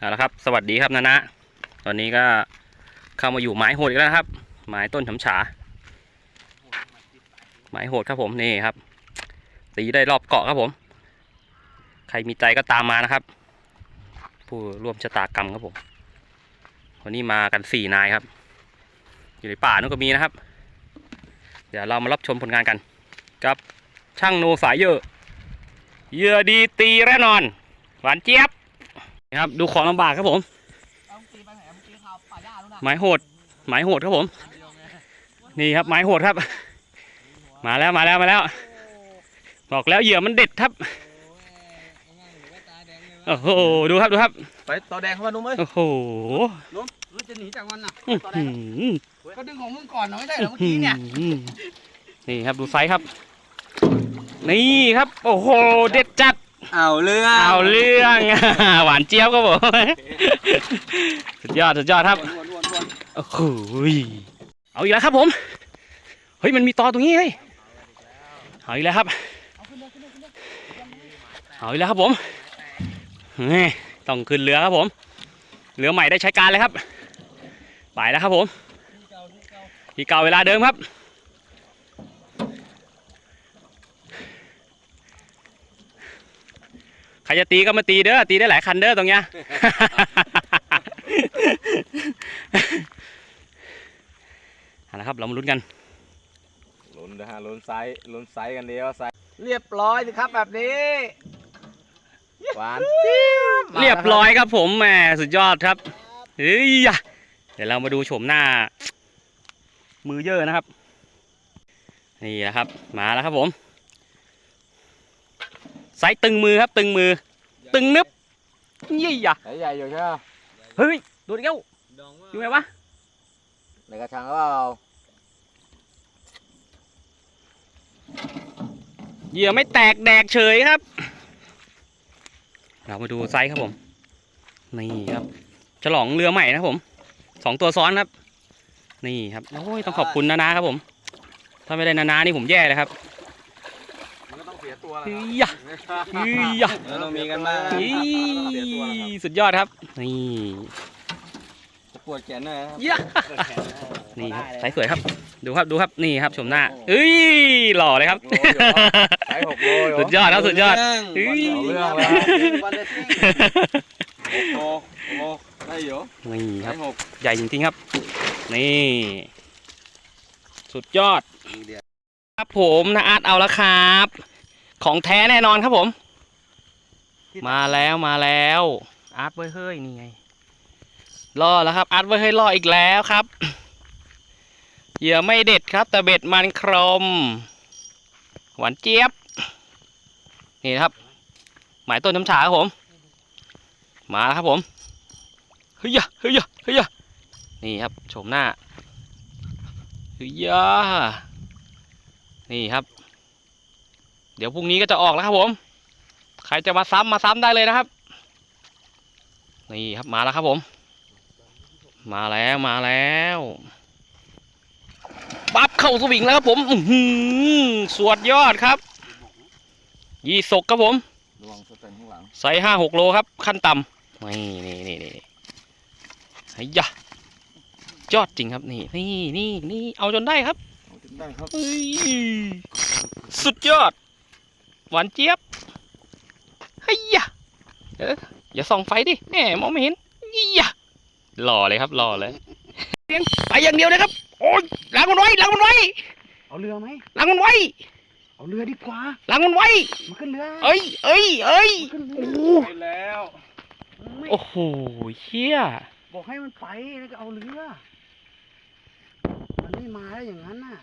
เอาละครับ สวัสดีครับนานะ ตอนนี้ก็เข้ามาอยู่หมายโหดอีกแล้วนะครับหมายต้นฉำฉาหมายโหดครับผมนี่ครับ ตีได้รอบเกาะครับผม ใครมีใจก็ตามมานะครับ ผู้ร่วมชะตากรรมครับผม วันนี้มากันสี่นายครับ อยู่ในป่านู่นก็มีนะครับ เดี๋ยวเรามารับชมผลงานกัน กับช่างโนสายเยอะเยื่อดีตีแน่นอน หวานเจี๊ยบ ครับดูของลำบากครับผมเอาตีไปไหนเมื่อกี้ข่าวป่าหญ้าแล้วนะหมายโหดหมายโหดครับผม นี่ครับหมายโหดครับ มาแล้วมาแล้วมาแล้ว บอกแล้วเหยื่อมันเด็ดครับโอ้โหดูครับดูครับไปต่อแดงเข้ามานุ่มเอ้ยโอ้โหรู้จะหนีจากมันน่ะอื้อหือก็ดึงของมึงก่อนเนาะไม่ใช่เหรอเมื่อกี้เนี่ยนี่ครับดูไซส์ครับ นี่ครับ โอ้โห เด็ดจัด เอาเรื่องเอาเรื่อง หวานเจี๊ยบครับผมสุดยอดสุดยอดครับโอ้โหยเอาอีกแล้วครับผม เฮ้ยมันมีตอตรงนี้เฮ้ยเอาอีกแล้วครับเอาอีกแล้วครับผมเฮ้ยต้องขึ้นเรือครับผมเรือใหม่ได้ใช้การเลยครับ ไปแล้วครับผมที่เก่าเวลาเดิมครับ ใครจะตีก็มาตีเด้อตีได้หลายคันเด้อตรงเนี้ย เอาละครับเรามาลุ้นกันลุ้นนะฮะลุ้นไซส์ลุ้นไซส์กันเดียวไซส์เรียบร้อยสิครับแบบนี้ หวานเรียบร้อยครับผมแหมสุดยอดครับเฮ้ยยะเดี๋ยวเรามาดูโฉมหน้า มือเยอะนะครับ นี่นะครับ มาแล้วครับผม ไซส์ตึงมือครับตึงมือ ตึงนึบยี่ยะไซส์ใหญ่อยู่ใช่ไหมเฮ้ยดูดิเก้าอยู่ไงวะในกระชังก็เอาเหยื่อไม่แตกแดกเฉยครับ เรามาดูไซส์ครับผม นี่ครับ ฉลองเรือใหม่นะครับผม สองตัวซ้อนครับ นี่ครับ โอ้ยต้องขอบคุณนานาครับผม ถ้าไม่ได้นานานี่ผมแย่เลยครับ มันก็ต้องเสียตัวเฮ้ยยะเฮ้ยยะแล้วต้องมีกันบ้างเฮ้ยเสียตัวแล้วครับสุดยอดครับ นี่จะปวดแขนหน่อยครับยะนี่ครับไซส์สวยครับ ดูครับดูครับนี่ครับชมหน้าเอ้ยหล่อเลยครับไซส์หกโลอยู่สุดยอดครับสุดยอดเเฮ้ยอาเรื่องแล้ววันเดซิ่งหกโลหกโลได้อยู่นี่ไซครับส์หกใหญ่จริงๆครับ นี่ สุดยอด ครับผมนะอาร์ตเอาแล้วครับ ของแท้แน่นอนครับผม มาแล้วมาแล้วอาร์ตเว้ยเฮ้ยนี่ไงล่อแล้วครับอาร์ตเว้ยเฮ้ยล่ออีกแล้วครับเหยื่อไม่เด็ดครับ แต่เบ็ดมันครม หวานเจี๊ยบ นี่นะครับ หมายต้นน้ำฉาครับผม มาแล้วครับผมเฮ้ยยะเฮ้ยยะเฮ้ยยะนี่ครับโฉมหน้าเฮ้ยยะนี่ครับ เดี๋ยวพรุ่งนี้ก็จะออกแล้วครับผม ใครจะมาซ้ำมาซ้ำได้เลยนะครับ นี่ครับมาแล้วครับผม มาแล้วมาแล้วปั๊บเข้าสวิงแล้วครับผมอื้อหือสวดยอดครับ ยี่สกครับผมดวงสเต็นข้างหลังไซส์ห้าหกโลครับ ขั้นต่ำนี่นี่นี่นี่ไอ้ยะยอดจริงครับนี่นี่นี่นี่เอาจนได้ครับเอาถึงได้ครับเฮ้ยสุดยอด หวานเจี๊ยบเฮ้ยยะเอออย่าส่องไฟดิแหมมองไม่เห็นเฮ้ยยะหล่อเลยครับหล่อเลยเลี้ยงไปอย่างเดียวเลยครับ โอ้ยล้างมันไว้ล้างมันไว้ เอาเรือไหมล้างมันไว้เอาเรือดีกว่าล้างมันไว้มาขึ้นเรือเอ้ยเอ้ยเอ้ยขึ้นเรืโอ้อโหไปแล้วไม่โอ้โหเชี่ยบอกให้มันไปแล้วก็เอาเรือ มันไม่มาแล้วอย่างนั้นน่ะ